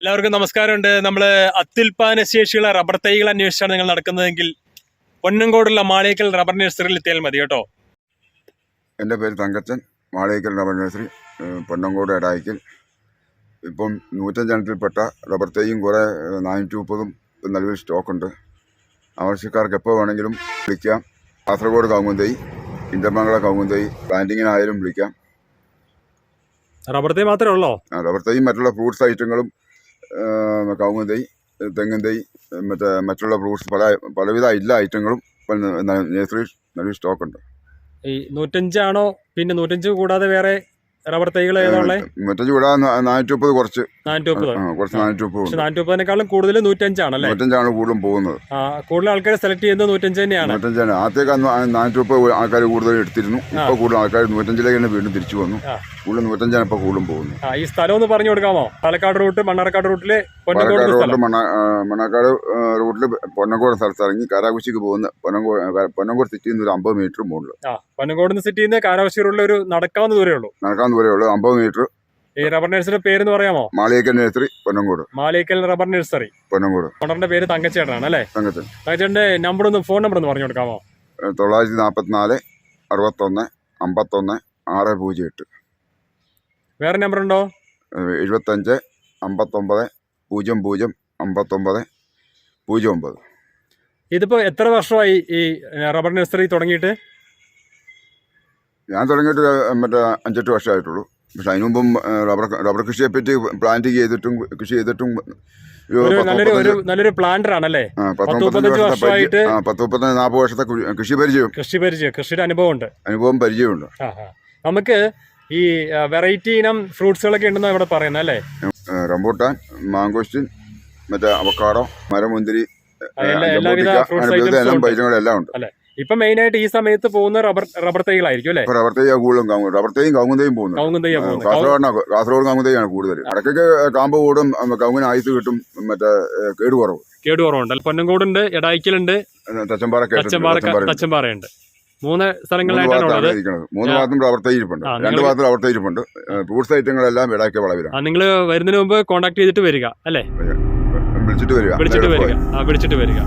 എല്ലാവർക്കും നമസ്കാരമുണ്ട്. നമ്മൾ അത്യുൽപാദന ശേഷിയുള്ള റബ്ബർ തൈകൾ അന്വേഷിച്ചാണ് നിങ്ങൾ നടക്കുന്നതെങ്കിൽ പൊന്നങ്കോടുള്ള മാളിയേക്കൽ റബ്ബർ നഴ്സറിയിൽ എത്തിയാൽ മതി കേട്ടോ. എന്റെ പേര് തങ്കച്ചൻ മാളിയേക്കൽ റബ്ബർ നഴ്സറി പൊന്നങ്കോട് എടായിക്കൽ. ഇപ്പം നൂറ്റഞ്ചെണ്ണത്തിൽപ്പെട്ട റബ്ബർ തൈയും കുറേ നാനൂറ്റി മുപ്പതും നിലവിൽ സ്റ്റോക്കുണ്ട്. ആവശ്യക്കാർക്ക് എപ്പോൾ വേണമെങ്കിലും വിളിക്കാം. കാസർഗോഡ് കൗങ്ങും തൈ ഇന്ദ്രമംഗള കൗങ്ങും തൈ പ്ലാന്റിങ്ങിനായാലും വിളിക്കാം. റബ്ബർ തൈ മാത്രമേ ഉള്ളോ? ആ, റബ്ബർ തൈയും മറ്റുള്ള ഫ്രൂട്ട്സ് ഐറ്റങ്ങളും കവുങ്ങും തൈ തെങ്ങും തൈ മറ്റേ മറ്റുള്ള ഫ്രൂട്ട്സ് പല പലവിധ എല്ലാ ഐറ്റങ്ങളും നഴ്സറി നിലവിൽ സ്റ്റോക്കുണ്ട്. ഈ നൂറ്റഞ്ചാണോ പിന്നെ നൂറ്റഞ്ച് കൂടാതെ വേറെ റബ്ബർ തൈകൾ മറ്റേ ചൂടാ നാനൂറ്റി മുപ്പത് കുറച്ച്. നാനൂറ്റി മുപ്പത് കുറച്ച് നാനൂറ്റി മുപ്പത് പക്ഷെ നാനൂറ്റി മുപ്പതിനേക്കാളും കൂടുതൽ നൂറ്റഞ്ചാണ് കൂടുതലും പോകുന്നത്. കൂടുതൽ ആൾക്കാർ സെലക്ട് ചെയ്യുന്നത് നൂറ്റഞ്ച് തന്നെയാണ്. നൂറ്റഞ്ചാണ്. ആദ്യമൊക്കെ അന്ന് നാനൂറ്റി മുപ്പത് ആൾക്കാർ കൂടുതൽ എടുത്തിരുന്നു. ഇപ്പോൾ കൂടുതൽ ആൾക്കാർ നൂറ്റഞ്ചിലേക്ക് തന്നെ വീണ്ടും തിരിച്ചു വന്നു. കൂടുതൽ നൂറ്റഞ്ചാണ് ഇപ്പോൾ കൂടുതലും പോകുന്നത്. ഈ സ്ഥലം ഒന്ന് പറഞ്ഞു കൊടുക്കാമോ? പാലക്കാട് റൂട്ട് മണ്ണാർക്കാട് റൂട്ടിൽ പാലക്കാട് സ്ഥലം. റോഡ് മണക്കാട് റൂട്ടിൽ പൊന്നങ്കോട് സ്ഥലത്ത് ഇറങ്ങി കാരാകുശിക്ക് പോകുന്ന പൊന്നങ്കോട് പൊന്നങ്കോട് സിറ്റിയിൽ നിന്ന് ഒരു അമ്പത് മീറ്റർ മുകളിൽ പൊന്നങ്കോട് സിറ്റിയിൽ നിന്ന് റോഡിൽ ഒരു നടക്കാവുന്ന ദൂരമേ ഉള്ളൂ. നടക്കാൻ ദൂരമുള്ളൂ അമ്പത് മീറ്റർ ഈ റബ്ബർ നഴ്സറിയുടെ പേരെന്ന് പറയാമോ? Maliyekkal nursery Ponnankode. Maliyekkal rubber nursery. Ponnankode. ഓണറിന്റെ പേര് തങ്കച്ചേട്ടനാണ് അല്ലേ? തങ്കച്ചൻ. തങ്കച്ചേട്ടന്റെ നമ്പർ ഒന്ന് ഫോൺ നമ്പർ ഒന്ന് പറഞ്ഞു കൊടുക്കാമോ? തൊള്ളായിരത്തി നാൽപ്പത്തിനാല് അറുപത്തൊന്ന് അമ്പത്തൊന്ന് ആറ് പൂജ്യം എട്ട്. വേറെ നമ്പർ ഉണ്ടോ? എഴുപത്തഞ്ച് അമ്പത്തൊമ്പത് പൂജ്യം പൂജ്യം അമ്പത്തൊമ്പത് പൂജ്യം ഒമ്പത്. ഇതിപ്പോൾ എത്ര വർഷമായി ഈ റബ്ബർ നഴ്സറി തുടങ്ങിയിട്ട്? ഞാൻ തുടങ്ങിയിട്ട് മറ്റേ അഞ്ചെട്ട് വർഷമായിട്ടുള്ളൂ പക്ഷെ അതിനു മുമ്പും റബ്ബർ റബ്ബർ കൃഷിയെ പറ്റി പ്ലാന്റ് ചെയ്തിട്ടും കൃഷി ചെയ്തിട്ടും നല്ലൊരു പ്ലാന്റർ ആണല്ലേ വർഷമായിട്ട് പത്ത് മുപ്പത്തഞ്ച് നാൽപ്പത് വർഷത്തെ കൃഷി പരിചയം. കൃഷി പരിചയം കൃഷിയുടെ അനുഭവം ഉണ്ട് അനുഭവം പരിചയമുണ്ട്. നമുക്ക് ഈ വെറൈറ്റി ഇനം ഫ്രൂട്ട്സുകളൊക്കെ ഉണ്ടെന്നാണ് ഇവിടെ പറയുന്നത് അല്ലേ? റംബൂട്ടാൻ മാങ്കോസ്റ്റിൻ മറ്റേ അവക്കാടോ മരമുന്തിരി എല്ലാ- ഉണ്ട്. ഇപ്പൊ മെയിൻ ആയിട്ട് ഈ സമയത്ത് പോകുന്ന റബ്ബർ റബ്ബർ തൈകളായിരിക്കും അല്ലേ? റബ്ബർ തൈ കൂടുതലും കാങ്ങും റബ്ബർ തൈയും കവുങ്ങും തൈയും പോകുന്നു കാസർഗോഡ് കാസർഗോഡ് കവുങ്ങും തൈയാണ് കൂടുതൽ അടക്കൊക്കെ കാമ്പ് കൂടും കവുങ്ങിന് ആയുസ് കിട്ടും മറ്റേ കേടുകുറവ്. കേടുകുറവുണ്ട്. കുറവ് കേട് കുറവുണ്ട് പൊന്നങ്കോടുണ്ട് എടായിക്കലുണ്ട് തച്ചമ്പാറ തച്ചമ്പാറ തച്ചമ്പാറയുണ്ട്. മൂന്ന് സ്ഥലങ്ങളിലായിട്ടാണ് ഉള്ളത്. മൂന്ന് ആ. ഭാഗത്തും റബ്ബർ തൈ ഇരിപ്പുണ്ട് രണ്ട് ഭാഗത്തും റബ്ബർ തൈ ഇരിപ്പുണ്ട് ഫ്രൂട്ട്സ് ഐറ്റങ്ങളെല്ലാം ഇടാക്കിയ വളവിലാണ് നിങ്ങൾ വരുന്നതിന് മുമ്പ് കോൺടാക്ട് ചെയ്തിട്ട് വരിക അല്ലേ? വിളിച്ചിട്ട് വരിക. വിളിച്ചിട്ട് വരിക. വിളിച്ചിട്ട് വരിക.